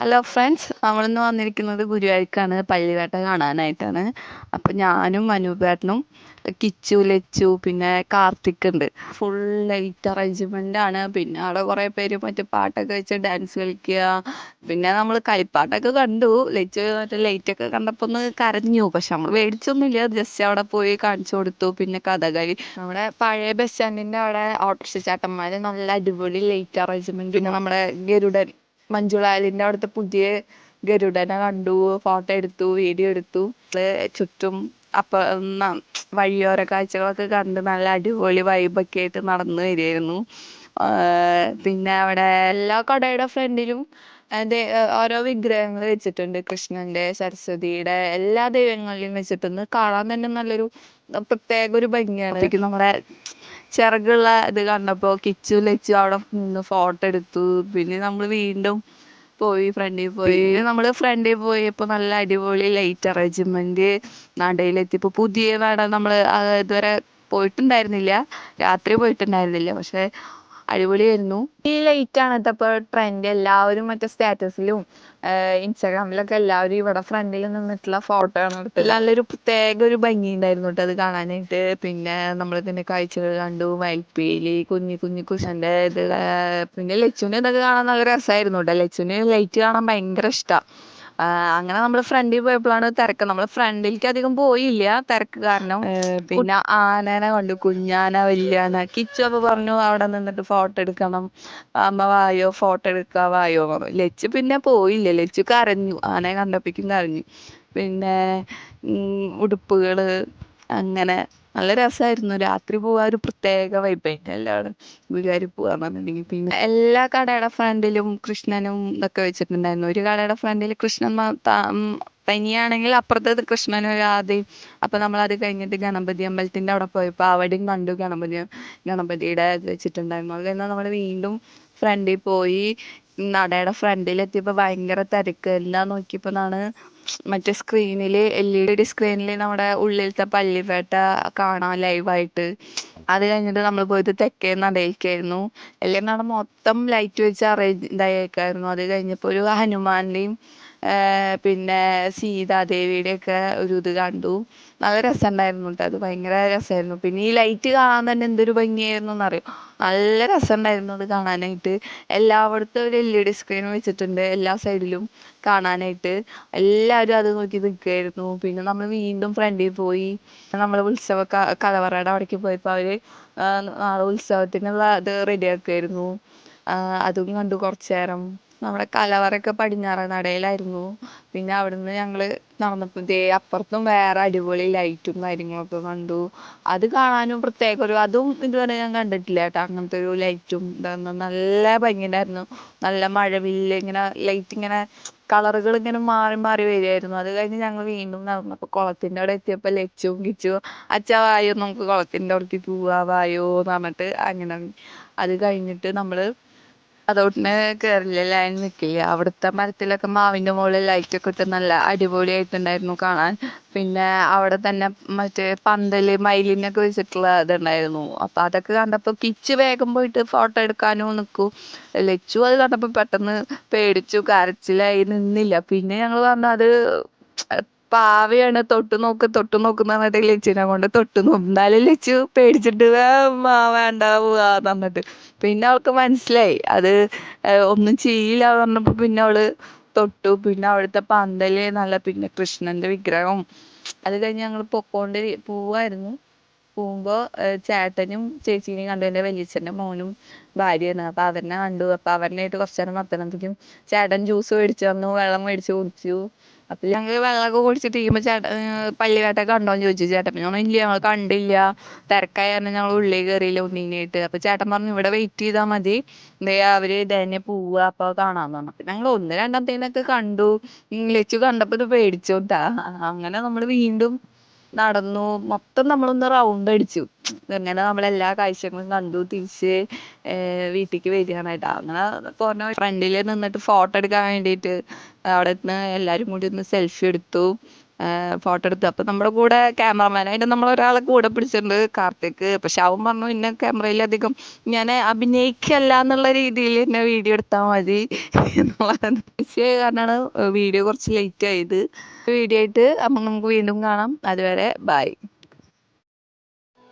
Hello friends നമ്മളിന്ന് വന്നിരിക്കുന്നത് ഗുരുവായൂർക്കാണ്. പള്ളിവേട്ട കാണാനായിട്ടാണ്. അപ്പം ഞാനും അനൂപേട്ടനും കിച്ചു ലച്ചു പിന്നെ കാർത്തിക് ഉണ്ട് ഫുൾ ലൈറ്റ് അറേഞ്ച്മെന്റ് ആണ്. പിന്നെ അവിടെ കുറേ പേര് മറ്റേ പാട്ടൊക്കെ വെച്ച് ഡാൻസ് കളിക്കുക. പിന്നെ നമ്മൾ കളിപ്പാട്ടൊക്കെ കണ്ടു. ലച്ചു മറ്റേ ലൈറ്റൊക്കെ കണ്ടപ്പോൾ ഒന്ന് കരഞ്ഞു. പക്ഷെ നമ്മൾ മേടിച്ചൊന്നുമില്ല. ജസ്റ്റ് അവിടെ പോയി കാണിച്ചു കൊടുത്തു. പിന്നെ കഥകളി നമ്മുടെ പഴയ ബസ് സ്റ്റാൻഡിന്റെ അവിടെ ഓട്ടോറിക്ഷ ചേട്ടന്മാർ നല്ല അടിപൊളി ലൈറ്റ് അറേഞ്ച്മെന്റ് പിന്നെ നമ്മുടെ ഗരുഡൻ മഞ്ജുളാലിന്റെ അവിടുത്തെ പുതിയ ഗരുഡനെ കണ്ടു ഫോട്ടോ എടുത്തു വീഡിയോ എടുത്തു. ചുറ്റും അപ്പം വഴിയോര കാഴ്ചകളൊക്കെ കണ്ട് നല്ല അടിപൊളി വൈബൊക്കെ ആയിട്ട് നടന്നു വരികയായിരുന്നു. പിന്നെ അവിടെ എല്ലാ കടയുടെ ഫ്രണ്ടിലും ഓരോ വിഗ്രഹങ്ങൾ വെച്ചിട്ടുണ്ട്. കൃഷ്ണന്റെ സരസ്വതിയുടെ എല്ലാ ദൈവങ്ങളെയും വെച്ചിട്ടുണ്ട്. കാണാൻ തന്നെ നല്ലൊരു പ്രത്യേക ഒരു ഭംഗിയാണ്. നമ്മുടെ ചിറകുള്ള ഇത് കണ്ടപ്പോൾ കിച്ചു ലച്ചു അവിടെ നിന്ന് ഫോട്ടോ എടുത്തു. പിന്നെ നമ്മൾ വീണ്ടും പോയി ഫ്രണ്ടിൽ പോയി. നമ്മൾ ഫ്രണ്ടിൽ പോയപ്പോൾ നല്ല അടിപൊളി ലൈറ്റ് അറേഞ്ച്മെന്റ് നടയിലെത്തിയപ്പോൾ പുതിയ നട നമ്മൾ ഇതുവരെ പോയിട്ടുണ്ടായിരുന്നില്ല. രാത്രി പോയിട്ടുണ്ടായിരുന്നില്ല. പക്ഷെ അടിപൊളിയായിരുന്നു. ഈ ലൈറ്റ് ആണ് ഇപ്പോൾ ട്രെൻഡ് എല്ലാവരും മറ്റേ സ്റ്റാറ്റസിലും ഇൻസ്റ്റാഗ്രാമിലൊക്കെ എല്ലാവരും ഇവിടെ ഫ്രണ്ടിൽ നിന്നിട്ടുള്ള ഫോട്ടോ ആണ് എടുത്തത്. നല്ലൊരു പ്രത്യേക ഒരു ഭംഗി ഉണ്ടായിരുന്നു കേട്ടോ അത് കാണാനായിട്ട്. പിന്നെ നമ്മൾ ഇതിന്റെ കാഴ്ചകൾ കണ്ടു മയിൽപ്പീലി കുഞ്ഞി കുഞ്ഞി കുശന്റെ ഇത് പിന്നെ ലച്ചുവിന് ഇതൊക്കെ കാണാൻ നല്ല രസമായിരുന്നു കേട്ടോ. ലച്ചുവിന് ലൈറ്റ് കാണാൻ ഭയങ്കര ഇഷ്ടമാണ് അങ്ങനെ നമ്മൾ ഫ്രണ്ടിൽ പോയപ്പോഴാണ് തിരക്ക്. നമ്മൾ ഫ്രണ്ടിലേക്ക് അധികം പോയില്ല. തിരക്ക് കാരണം പിന്നെ? ആനേനെ കണ്ടു. കുഞ്ഞാന വലിയാന. കിച്ചു അപ്പൊ പറഞ്ഞു അവിടെ നിന്നിട്ട് ഫോട്ടോ എടുക്കണം. അമ്മ വായോ? ഫോട്ടോ എടുക്കാ? വായോ? പറഞ്ഞു. ലച്ചു പിന്നെ പോയില്ല. ലച്ചു കരഞ്ഞു. ആനയെ കണ്ടപ്പോഴേക്കും കരഞ്ഞു. പിന്നെ ഉടുപ്പുകൾ അങ്ങനെ നല്ല രസമായിരുന്നു രാത്രി പോവാൻ ഒരു പ്രത്യേക വൈബായിട്ട് എല്ലാവരും വികാരി പറഞ്ഞിട്ടുണ്ടെങ്കിൽ. പിന്നെ എല്ലാ കടയുടെ ഫ്രണ്ടിലും കൃഷ്ണനും ഇതൊക്കെ വെച്ചിട്ടുണ്ടായിരുന്നു. ഒരു കടയുടെ ഫ്രണ്ടിൽ കൃഷ്ണൻ തനിയാണെങ്കിൽ അപ്പുറത്തത് കൃഷ്ണനും രാധയും. അപ്പൊ നമ്മൾ അത് കഴിഞ്ഞിട്ട് ഗണപതി അമ്പലത്തിന്റെ അവിടെ പോയപ്പോ അവിടെയും കണ്ടു ഗണപതി ഗണപതിയുടെ വെച്ചിട്ടുണ്ടായിരുന്നു. അത് കഴിഞ്ഞാൽ നമ്മൾ വീണ്ടും ഫ്രണ്ടിൽ പോയി നടയുടെ ഫ്രണ്ടിൽ എത്തിയപ്പോൾ ഭയങ്കര തിരക്ക്. എല്ലാം നോക്കിയപ്പോഴാണ് മറ്റേ സ്ക്രീനിൽ എൽ ഇ ഡി സ്ക്രീനിൽ നമ്മുടെ ഉള്ളിലത്തെ പള്ളിവേട്ട കാണാം ലൈവായിട്ട് അത് കഴിഞ്ഞിട്ട് നമ്മൾ പോയത് തെക്കേ നടയിലേക്കായിരുന്നു. എല്ലാം നട മൊത്തം ലൈറ്റ് വെച്ച് അറേഞ്ച് ഇതായേക്കായിരുന്നു. അത് കഴിഞ്ഞപ്പോൾ ഒരു ഹനുമാന്റെയും പിന്നെ സീതാദേവിയുടെ ഒക്കെ ഒരു ഇത് കണ്ടു. നല്ല രസമുണ്ടായിരുന്നു അത് ഭയങ്കര രസമായിരുന്നു. പിന്നെ ഈ ലൈറ്റ് കാണാൻ തന്നെ എന്തൊരു ഭംഗിയായിരുന്നു എന്നറിയോ? നല്ല രസമുണ്ടായിരുന്നു അത് കാണാനായിട്ട്. എല്ലായിടത്തും ഒരു എൽ ഇ ഡി സ്ക്രീൻ വെച്ചിട്ടുണ്ട്. എല്ലാ സൈഡിലും കാണാനായിട്ട്. എല്ലാവരും അത് നോക്കി നിൽക്കുകയായിരുന്നു പിന്നെ നമ്മൾ വീണ്ടും ഫ്രണ്ടിൽ പോയി. നമ്മൾ ഉത്സവ കലവറയുടെ അവിടേക്ക് പോയപ്പോൾ അവർ നാളെ ഉത്സവത്തിനുള്ള ഇത് റെഡിയാക്കുമായിരുന്നു അതും കണ്ടു കുറച്ച് നേരം നമ്മുടെ കലവറയൊക്കെ പടിഞ്ഞാറേ നടയിലായിരുന്നു. പിന്നെ അവിടുന്ന് ഞങ്ങൾ നടന്നപ്പോൾ ദേ അപ്പുറത്തും വേറെ അടിപൊളി ലൈറ്റും കാര്യങ്ങളൊക്കെ കണ്ടു. അത് കാണാനും പ്രത്യേക ഒരു അതും ഇതുവരെ ഞാൻ കണ്ടിട്ടില്ല കേട്ടോ. അങ്ങനത്തെ ഒരു ലൈറ്റും ഇതൊന്നും നല്ല ഭംഗിയുണ്ടായിരുന്നു. നല്ല മഴവില്ല് ഇങ്ങനെ ലൈറ്റ് ഇങ്ങനെ കളറുകൾ ഇങ്ങനെ മാറി മാറി വരികയായിരുന്നു. അത് കഴിഞ്ഞ് ഞങ്ങൾ വീണ്ടും നടന്നപ്പോൾ കുളത്തിന്റെ അവിടെ എത്തിയപ്പോൾ ലച്ചുവും കിച്ചുവും അച്ഛാ വായോ നമുക്ക് കുളത്തിന്റെ അവിടേക്ക് പോവാ വായോ എന്ന് പറഞ്ഞിട്ട് അങ്ങനെ. അത് കഴിഞ്ഞിട്ട് നമ്മൾ അതോട്ടിന് കയറില്ല ലൈൻ നിൽക്കില്ല അവിടുത്തെ മരത്തിലൊക്കെ മാവിന്റെ മുകളിൽ ലൈറ്റൊക്കെ ഇട്ട് നല്ല അടിപൊളിയായിട്ടുണ്ടായിരുന്നു കാണാൻ. പിന്നെ അവിടെ തന്നെ മറ്റേ പന്തൽ മയിലിനൊക്കെ വെച്ചിട്ടുള്ള ഇതുണ്ടായിരുന്നു. അപ്പോൾ അതൊക്കെ കണ്ടപ്പോൾ കിച്ച് വേഗം പോയിട്ട് ഫോട്ടോ എടുക്കാനും നിൽക്കും ലച്ചു അത് കണ്ടപ്പോൾ പെട്ടെന്ന് പേടിച്ചു കരച്ചിലായി നിന്നില്ല. പിന്നെ ഞങ്ങൾ പറഞ്ഞു അത് പാവയാണ് തൊട്ട് നോക്ക് തൊട്ട് നോക്കുന്ന പറഞ്ഞിട്ട് ലച്ചിനെ കൊണ്ട് തൊട്ട് നോക്കും. എന്നാലും ലച്ചു പേടിച്ചിട്ട് വേണ്ട പോവാന്ന് പറഞ്ഞിട്ട്. പിന്നെ അവൾക്ക് മനസ്സിലായി. അത് ഒന്നും ചെയ്യില്ല എന്ന് പറഞ്ഞപ്പോൾ പിന്നെ അവൾ തൊട്ടു. പിന്നെ അവിടുത്തെ പന്തൽ നല്ല പിന്നെ കൃഷ്ണന്റെ വിഗ്രഹവും അത് കഴിഞ്ഞ് ഞങ്ങൾ പൊക്കോണ്ട് പോവായിരുന്നു. പോകുമ്പോൾ ചേട്ടനും ചേച്ചീനെയും കണ്ടു. എന്റെ വലിയച്ഛന്റെ മോനും ഭാര്യയാണ് അപ്പോൾ അവരനെ കണ്ടു. അപ്പോൾ അവരനായിട്ട് കുറച്ച് നേരം വർത്തമാനത്തിക്കും ചേട്ടൻ ജ്യൂസ് മേടിച്ചു തന്നു വെള്ളം മേടിച്ചു കുടിച്ചു. അപ്പോൾ ഞങ്ങൾ വെള്ളമൊക്കെ കുടിച്ചിട്ട് ഇരിക്കുമ്പോൾ ചേട്ടൻ പള്ളിവേട്ട കണ്ടോന്ന് ചോദിച്ചു. ചേട്ടൻ ഞാൻ ഇല്ല ഞങ്ങൾ കണ്ടില്ല. തിരക്കായ കാരണം ഞങ്ങൾ ഉള്ളിൽ കയറിയില്ല ഒന്നിനായിട്ട് അപ്പോൾ ചേട്ടൻ പറഞ്ഞു ഇവിടെ വെയിറ്റ് ചെയ്താൽ മതി. ദേ അവർ ഇതന്നെ പോവുക അപ്പോൾ കാണാമെന്ന് പറഞ്ഞു. അപ്പോൾ ഞങ്ങൾ ഒന്ന് രണ്ടാമത്തേനൊക്കെ കണ്ടു. ലച്ചു കണ്ടപ്പോൾ ഇത് പേടിച്ചു കേട്ടാ അങ്ങനെ നമ്മൾ വീണ്ടും നടന്നു. മൊത്തം നമ്മളൊന്ന് റൗണ്ട് അടിച്ചു. അങ്ങനെ നമ്മൾ എല്ലാ കാഴ്ചകളും കണ്ടു. തിരിച്ച് വീട്ടിലേക്ക് വരികയാണ് അങ്ങനെ പറഞ്ഞ ഫ്രണ്ടിൽ നിന്നിട്ട് ഫോട്ടോ എടുക്കാൻ വേണ്ടിയിട്ട് അവിടെ നിന്ന് എല്ലാവരും കൂടി ഒന്ന് സെൽഫി എടുത്തു. ഫോട്ടോ എടുത്തു അപ്പോൾ നമ്മുടെ കൂടെ ക്യാമറമാനായിട്ട് നമ്മളൊരാളെ കൂടെ പിടിച്ചിട്ടുണ്ട് കാർത്തിക്. പക്ഷെ അവൻ പറഞ്ഞു ഇന്ന ക്യാമറയിൽ അധികം ഞാൻ അഭിനയിക്കല്ല എന്നുള്ള രീതിയിൽ എന്നെ വീഡിയോ എടുത്താൽ മതി. കാരണമാണ് വീഡിയോ കുറച്ച് ലേറ്റ് ആയത്. വീഡിയോ ആയിട്ട് അപ്പം നമുക്ക് വീണ്ടും കാണാം. അതുവരെ ബൈ.